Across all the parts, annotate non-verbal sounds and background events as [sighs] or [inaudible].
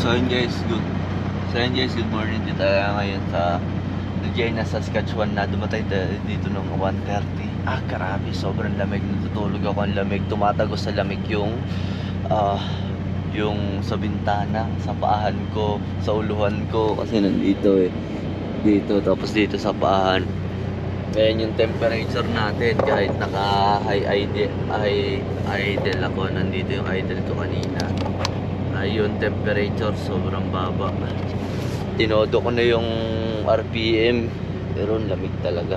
So yun guys, good. So yun guys, good morning dito tayo ngayon sa Regina, Saskatchewan na dumatay dito ng 1.30. Ah, grabe, sobrang lamig. Natutulog ako ang lamig. Tumatagos sa lamig yung ah yung sa bintana, sa paahan ko, sa uluhan ko kasi nandito eh. Dito tapos dito sa paahan. Ayan yung temperature natin kahit naka high idle, high idle ako. Nandito yung idle ko kanina. Ayun, temperature sobrang baba. Tinodo ko na yung RPM pero lamig talaga.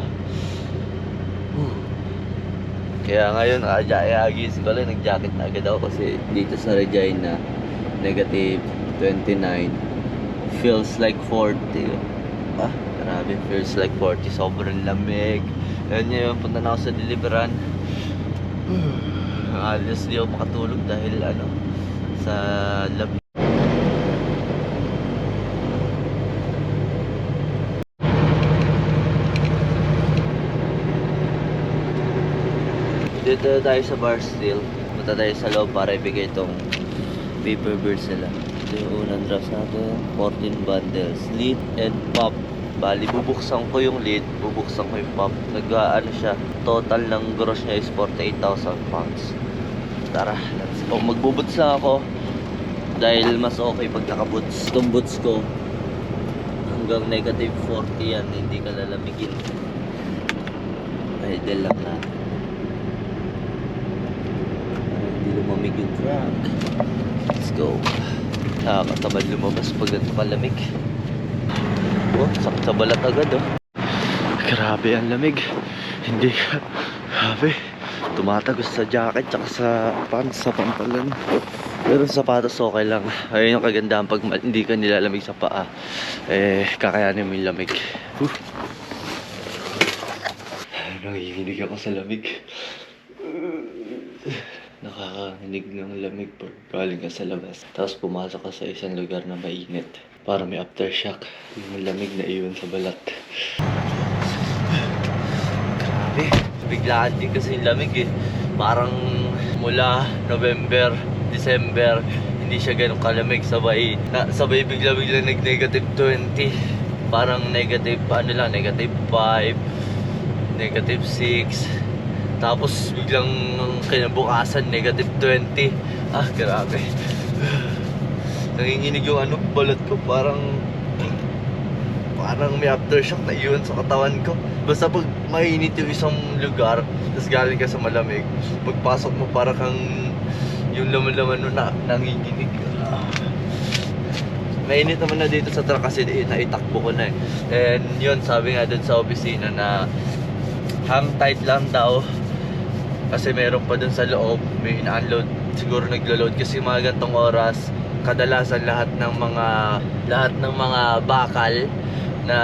Kaya ngayon, agis ko lang, nag-jacket na agad ako kasi dito sa Regina, negative 29. Feels like 40. Ah, grabe, feels like 40. Sobrang lamig. Ayun yun, punta na ako sa deliveran. [sighs] Alas di ako makatulog dahil ano, sa lamig. Dito tayo sa bar still. Punta tayo sa loob para ibigay itong paper bills nila. Ito yung unang draft natin. 14 bundles. Lead and pop. Bali, bubuksan ko yung lead. Bubuksan ko yung pop. Nag, ano siya, total ng gross niya is 48,000 pounds. Tara, let's go. Magbuboots lang ako. Dahil mas okay pag nakaboots. Itong boots ko, hanggang negative 40 yan. Hindi ka lalamigin. Idle lang. Para hindi lumamig yung truck. Let's go. Nakakatamad lumabas pag ganito kalamig. Oh, sakit sa balat agad oh. Grabe ang lamig. Hindi ka. Grabe. Tumatagos sa jacket tsaka sa pants, sa pantalon. Pero sa sapatos okay lang. Ayun yung kagandahan pag hindi ka nilalamig sa paa. Eh, kakayanin mo yung lamig. Whew. Nangihinig ako sa lamig. Nakakahinig ng lamig pag galing ka sa labas. Tapos pumasok ka sa isang lugar na mainit. Para may aftershock. Yung lamig na iyon sa balat. Biglaan din kasi yung lamig eh. Parang mula November, December, hindi siya ganun kalamig. Sabay, na, sabay bigla-bigla nag-negative 20. Parang negative, ano lang, negative 5, negative 6. Tapos biglang kinabukasan, negative 20. Ah, grabe. [sighs] Nanginginig yung ano, balat ko. Parang parang may aftershock na yun sa katawan ko. Basta pag mainit yung isang lugar, tapos galing ka sa malamig, pagpasok mo para kang yung laman-laman mo na nanginginig. Ah. Mainit naman na dito sa truck kasi eh, naitakbo ko na eh. And yun, sabi nga dun sa opisina na hang tight lang daw kasi meron pa dun sa loob may ina-unload siguro naglo-load kasi mga gantong oras kadalasan lahat ng mga lahat ng mga bakal na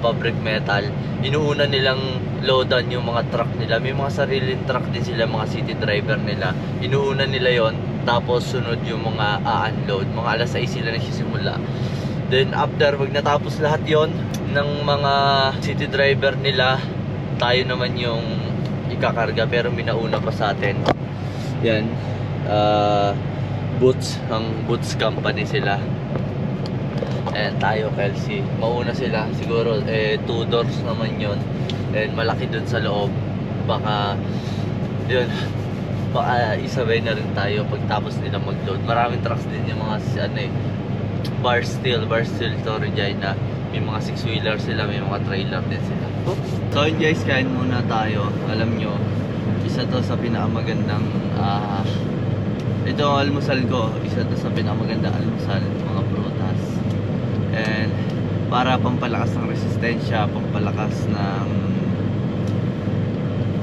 fabric metal inuuna nilang loadan yung mga truck nila. May mga sariling truck din sila mga city driver nila. Inuuna nila yon tapos sunod yung mga a-unload. Mga alas 6 sila nagsisimula. Then after pag natapos lahat yon ng mga city driver nila tayo naman yung ikakarga pero minauna pa sa atin. Yan. Ah boots. Ang boots company sila and tayo Kelsey. Mauna sila. Siguro eh two doors naman yon and malaki dun sa loob. Baka yun. Baka isabay na rin tayo pagtapos nila mag-load. Maraming trucks din yung mga ano eh bar steel bar steel to Regina may mga six wheeler sila may mga trailer din sila. So yun guys kain muna tayo. Alam nyo isa to sa pinakamagandang ah ito almusal ko. Isa to sa pinakamagandang almusal. mga para pampalakas ng resistensya pampalakas ng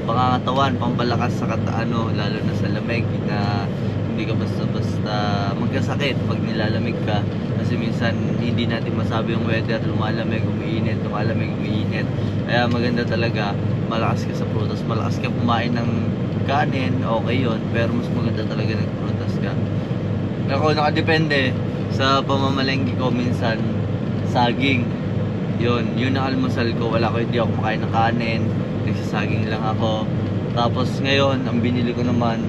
pangangatawan pampalakas sa kata ano lalo na sa lamig na hindi ka basta-basta magkasakit pag nilalamig ka. Kasi minsan hindi natin masabi yung weather lumalamig, umiinit, lumalamig, umiinit. Kaya maganda talaga malakas ka sa prutas malakas ka kumain ng kanin, okay yon pero mas maganda talaga nagprutas ka. Ako nakadepende sa pamamalengke ko minsan saging yun, yun ang almusal ko wala ko hindi ako makain ng kanin nagsasaging lang ako tapos ngayon ang binili ko naman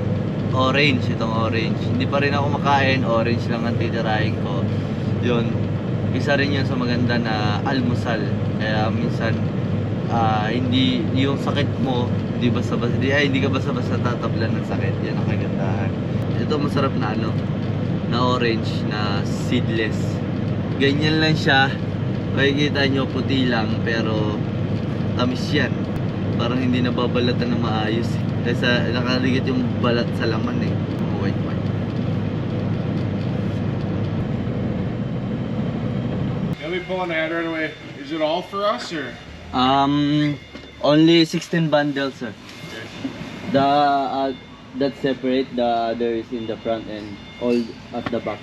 orange, itong orange. Hindi pa rin ako makain, orange lang ang titirahin ko. Yun, isa rin yun sa maganda na almusal. Kaya minsan, ah, hindi, yung sakit mo, hindi basta-basta, di, ay, hindi ka basta-basta tatablan ng sakit. Yan ang kagandahan. Ito masarap na ano, na orange, na seedless. Ganyan lang siya. Makikita nyo, puti lang, pero tamis yan. Parang hindi nababalatan ng maayos. eh. Kasi sa, nakaligit yung balat sa laman eh. White white. Pulling ahead right away. Is it all for us or? Um, only 16 bundles, sir. The uh, that separate. The other is in the front and all at the back.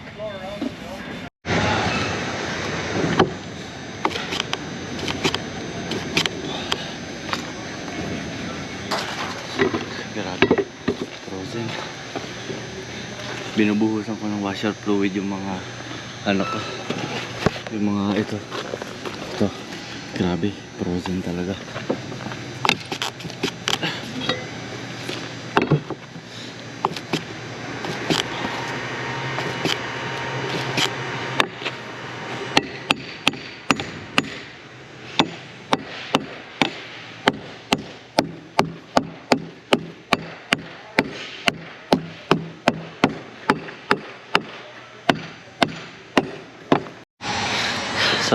Grabe. Frozen. Binubuhusan ko ng washer fluid yung mga ano ko. Yung mga ito. Ito. Grabe, frozen talaga.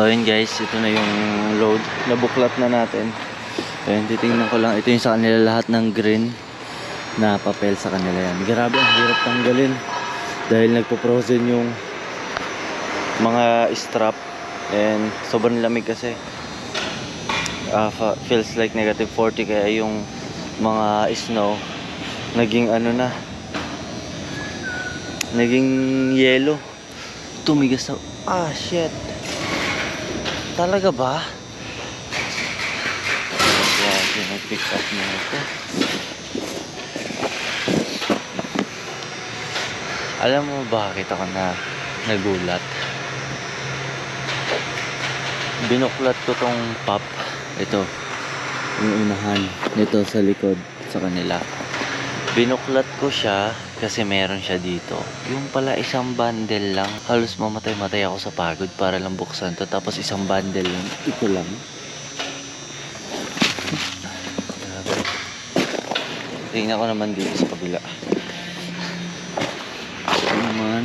So yun guys, ito na yung load. Nabuklat na natin. Ayun, titingnan ko lang. Ito yung sa kanila lahat ng green na papel sa kanila yan. Grabe, hirap tanggalin. Dahil nagpo-frozen yung mga strap. And sobrang lamig kasi. Fa- feels like negative 40 kaya yung mga snow naging ano na naging yellow tumigas na ah shit Talaga ba? Yan, pinag-pick up na ito. Alam mo bakit ako na nagulat? Binuklat ko tong pop. Ito. Yung unahan. Ito sa likod sa kanila. Binuklat ko siya kasi meron siya dito. Yung pala isang bundle lang. Halos mamatay-matay ako sa pagod para lang buksan to. Tapos isang bundle lang. Ito lang. Tingnan ko naman dito sa kabila. Ito naman.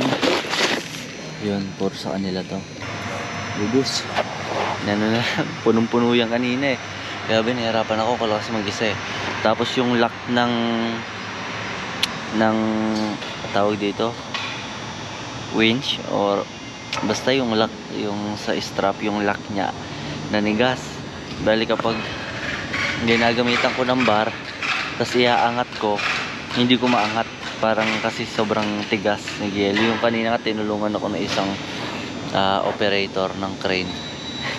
Yun, puro sa kanila to. Lubos. Ano na, [laughs] punong-puno yan kanina eh. Grabe, nahirapan ako kasi mag-isa eh. Tapos yung lock ng ng tawag dito winch or basta yung lock yung sa strap yung lock niya nanigas bali kapag ginagamitan ko ng bar tapos iaangat ko hindi ko maangat. Parang kasi sobrang tigas ng yelo yung kanina nga tinulungan ako ng isang ah, operator ng crane.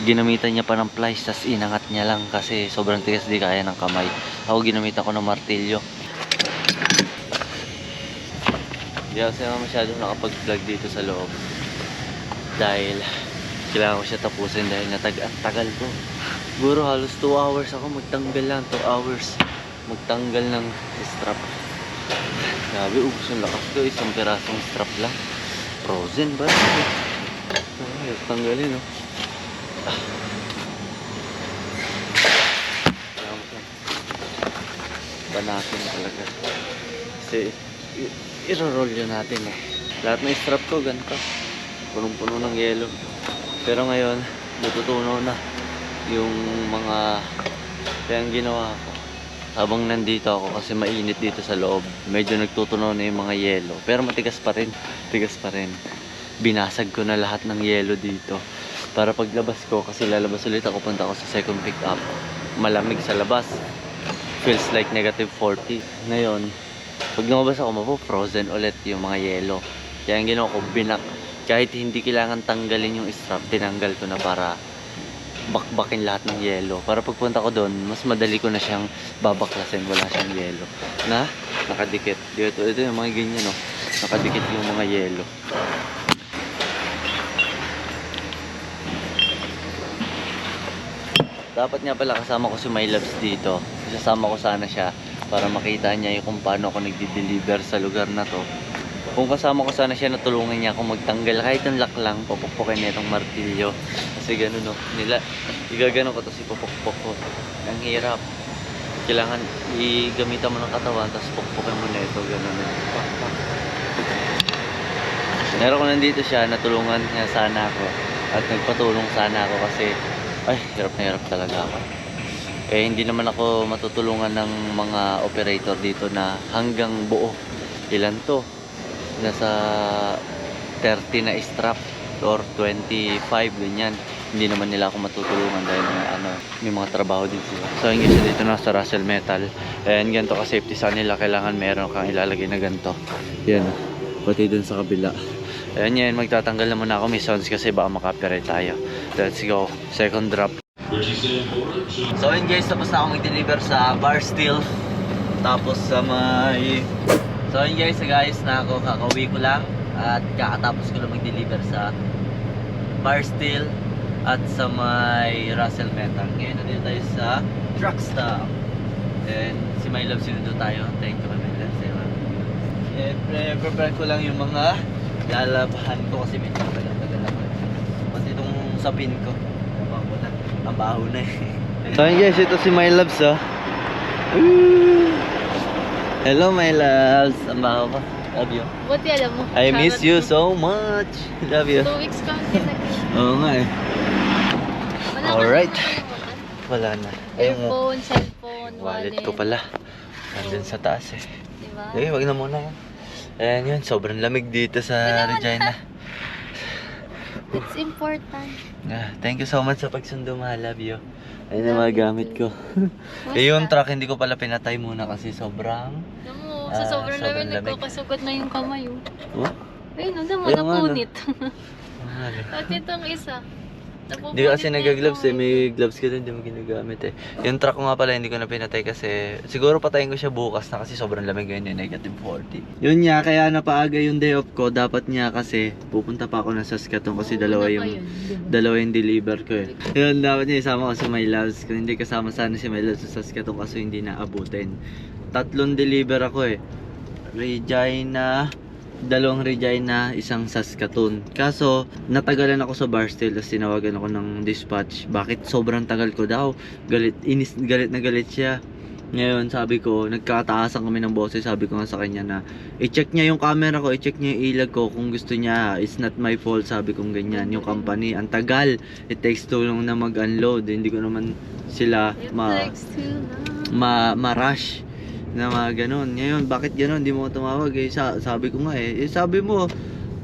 Ginamitan niya pa ng plies tas inangat niya lang kasi sobrang tigas di kaya ng kamay. Ako ginamitan ko ng martilyo Hindi ako sila masyadong nakapag-vlog dito sa loob. Dahil kailangan ko siya tapusin dahil natag ko. Siguro halos 2 hours ako magtanggal lang. 2 hours magtanggal ng strap. Grabe, ubus yung lakas ko. Isang pirasong strap lang. Frozen ba? Ay, tanggalin no. Ah. Siyang banatin talaga. Kasi i- i-roll yun natin eh. Lahat ng strap ko ganito. Punong-puno ng yelo. Pero ngayon, natutunaw na yung mga kaya ginawa ko. Habang nandito ako kasi mainit dito sa loob, medyo nagtutunaw na yung mga yelo. Pero matigas pa rin. Tigas pa rin. Binasag ko na lahat ng yelo dito. Para paglabas ko, kasi lalabas ulit ako, punta ako sa second pick up. Malamig sa labas. Feels like negative 40. Ngayon, pag lumabas ako, mapo-frozen ulit yung mga yelo. Kaya ang ginawa ko, binak. Kahit hindi kailangan tanggalin yung strap, tinanggal ko na para bakbakin lahat ng yelo. Para pagpunta ko doon, mas madali ko na siyang babaklasin. Wala siyang yelo. Na, nakadikit. Dito, ito yung mga ganyan, no? Nakadikit yung mga yelo. Dapat nga pala kasama ko si My Loves dito. Isasama ko sana siya para makita niya kung paano ako nagdi-deliver sa lugar na to. Kung kasama ko sana siya natulungan niya akong magtanggal kahit yung lock lang, pupukpukin niya itong martilyo. Kasi ganun no, nila, igagano ko to si pupukpuk ko. Ang hirap. Kailangan igamitan mo ng katawan, tapos pukpukin mo na ito, ganun pak. Meron ko nandito siya, natulungan niya sana ako. At nagpatulong sana ako kasi, ay, hirap na hirap talaga ako. Eh, hindi naman ako matutulungan ng mga operator dito na hanggang buo. Ilan to? Nasa 30 na strap or 25, ganyan. Hindi naman nila ako matutulungan dahil may, ano, may mga trabaho din sila. So, yung isa dito na sa Russell Metal. And ganito ka safety sa nila, kailangan meron kang ilalagay na ganito. Yan, pati dun sa kabila. Ayan yan, magtatanggal na muna ako may sounds kasi baka makapirate tayo. Let's go. Second drop. So yun guys, tapos na ako mag-deliver sa Bar Steel. Tapos sa may... So yun guys, guys na ako kakauwi ko lang. At kakatapos ko lang mag-deliver sa Bar Steel at sa may Russell Metal. Ngayon nandito tayo sa truck stop. And si My Love sinundo tayo. Thank you, My Love. Siyempre, prepare ko lang yung mga lalabahan ko kasi medyo tagal-tagal ako. Pati itong sapin ko. Ko na. Eh. So yun guys, ito si My Loves oh. Hello My Loves. Ang baho. Love you. Buti alam mo. I miss you so much. Love you. Two weeks kang tinag- Oo nga eh. Wala ka Alright. Wala na. Ayun mo. Earphone, cellphone, Wallet ko pala. Nandun sa taas eh. Diba? Eh, wag na muna yan. Ayan yun, sobrang lamig dito sa. Regina. It's important. Ah, thank you so much sa pagsundo, mahal. Love you. Ayun ang mga gamit ko. Eh, yung truck, hindi ko pala pinatay muna kasi sobrang... Alam mo, Ah, sa sobrang sobrang lamig, nagkakasugat na yung kamay. Oh. Oh? Ayun, alam mo, napunit. At itong isa. Hindi ko kasi na yung nag-gloves eh. May gloves ka doon, hindi mo ginagamit eh. Yung truck ko nga pala, hindi ko na pinatay kasi siguro patayin ko siya bukas na kasi sobrang lamig ngayon eh, negative 40. Yun nga, kaya napaaga yung day off ko. Dapat niya kasi pupunta pa ako na Saskatoon kasi Oo, dalawa yung dalawa yung deliver ko eh. Yun, dapat niya isama ko si My Loves. Kung hindi kasama sana si My Loves sa Saskatoon kaso hindi na abutin. Tatlong deliver ako eh. Regina, dalawang Regina, isang Saskatoon. Kaso, natagalan ako sa Barstool tapos tinawagan ako ng dispatch. Bakit sobrang tagal ko daw? Galit, inis, galit na galit siya. Ngayon, sabi ko, nagkataasan kami ng boses. Sabi ko nga sa kanya na, i-check niya yung camera ko, i-check niya yung ilag ko. Kung gusto niya, it's not my fault. Sabi kong ganyan. Yung company, ang tagal. It takes too long na mag-unload. Hindi ko naman sila ma ma ma-rush na mga ganun. Ngayon, bakit ganun? Hindi mo tumawag eh. Sa, sabi ko nga eh. eh. Sabi mo,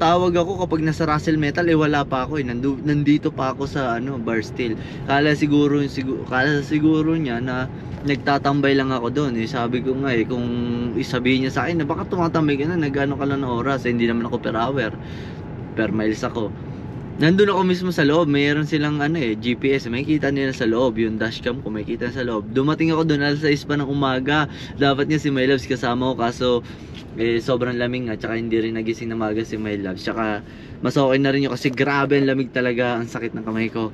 tawag ako kapag nasa Russell Metal eh wala pa ako eh. Nandu, nandito pa ako sa ano, Bar Steel. Kala siguro, siguro, kala siguro niya na nagtatambay lang ako doon eh. Sabi ko nga eh, kung isabihin niya sa akin na baka tumatambay ka na, nagano ka lang ng oras, eh, hindi naman ako per hour. Per miles ako. Nandun ako mismo sa loob, mayroon silang ano eh, GPS, may kita nila sa loob, yung dashcam ko may kita sa loob. Dumating ako doon alas 6 pa ng umaga. Dapat niya si My Loves kasama ko kaso eh, sobrang lamig nga, tsaka hindi rin nagising na maga si My Loves. Tsaka mas okay na rin yun kasi grabe ang lamig talaga, ang sakit ng kamay ko.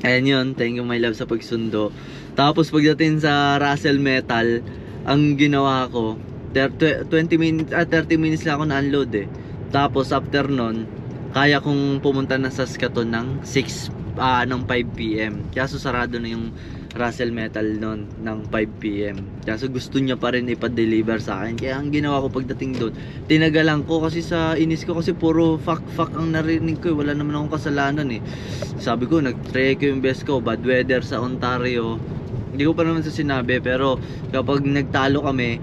Ayan yun, thank you My Love sa pagsundo. Tapos pagdating sa Russell Metal, ang ginawa ko, ter- tw- 20 minutes, ah, 30 minutes lang ako na-unload eh. Tapos after nun, kaya kong pumunta na sa Saskatoon ng 6 ah ng 5 PM. Kaso sarado na yung Russell Metal noon ng 5 PM. Kaso gusto niya pa rin ipa-deliver sa akin. Kaya ang ginawa ko pagdating doon, tinagalan ko kasi sa inis ko kasi puro fuck fuck ang narinig ko. eh. Wala naman akong kasalanan eh. Sabi ko, nag-try ko yung best ko. Bad weather sa Ontario. Hindi ko pa naman sa sinabi pero kapag nagtalo kami,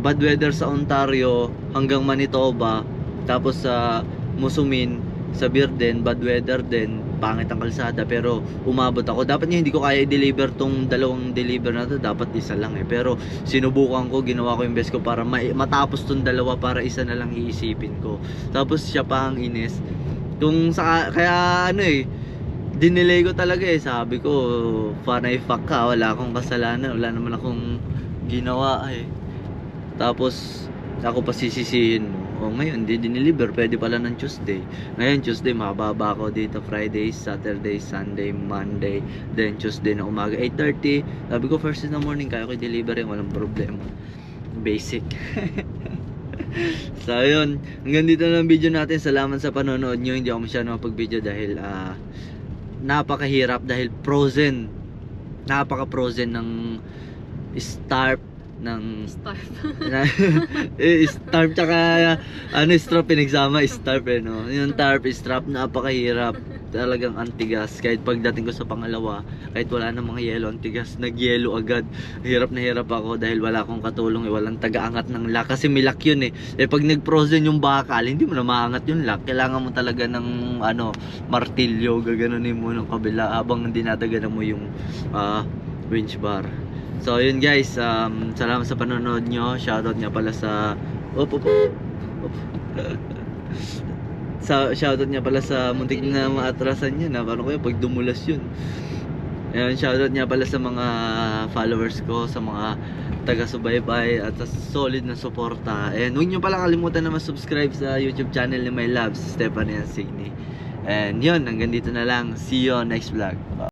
bad weather sa Ontario hanggang Manitoba tapos sa Musumin sa Birden bad weather din pangit ang kalsada pero umabot ako. Dapat nga hindi ko kaya i-deliver tong dalawang deliver na to dapat isa lang eh. Pero sinubukan ko ginawa ko yung best ko para ma- matapos tong dalawa para isa na lang iisipin ko. Tapos siya pa ang inis. Kung sa kaya ano eh dinelay ko talaga eh. Sabi ko panay fuck ka wala akong kasalanan wala naman akong ginawa eh. Tapos ako pa sisisihin mo O ngayon, hindi diniliver. Pwede pala ng Tuesday. Ngayon, Tuesday, mababa ako dito. Friday, Saturday, Sunday, Monday. Then, Tuesday na umaga, 8.30. Sabi ko, first in the morning, kaya ko i-deliver yung walang problema. Basic. [laughs] so, yun. Hanggang dito na lang video natin. Salamat sa panonood nyo. Hindi ako masyado mapag-video dahil ah, napakahirap dahil frozen. Napaka-frozen ng starp ng Starve. [laughs] eh, starp tsaka ano strap pinagsama starp eh no? Yung tarp strap napakahirap. Talagang antigas kahit pagdating ko sa pangalawa kahit wala na mga yelo antigas nagyelo agad. Hirap na hirap ako dahil wala akong katulong eh walang tagaangat ng lock. Kasi may lock yun eh. Eh pag nag frozen yung bakal hindi mo na maangat yung lock. Kailangan mo talaga ng ano martilyo gaganunin mo ng kabila habang dinadaganan mo yung ah, winch bar So yun guys, um, salamat sa panonood nyo. Shoutout nga pala sa Op, op, op. [laughs] Sa shoutout nga pala sa muntik na maatrasan yun. Ha? Paano kaya pag dumulas yun? Ayun, shoutout nga pala sa mga followers ko, sa mga taga-subaybay at sa solid na suporta. And huwag nyo pala kalimutan na mag-subscribe sa YouTube channel ni My Loves, Stephanie Ansigni. And yun, hanggang dito na lang. See you on next vlog.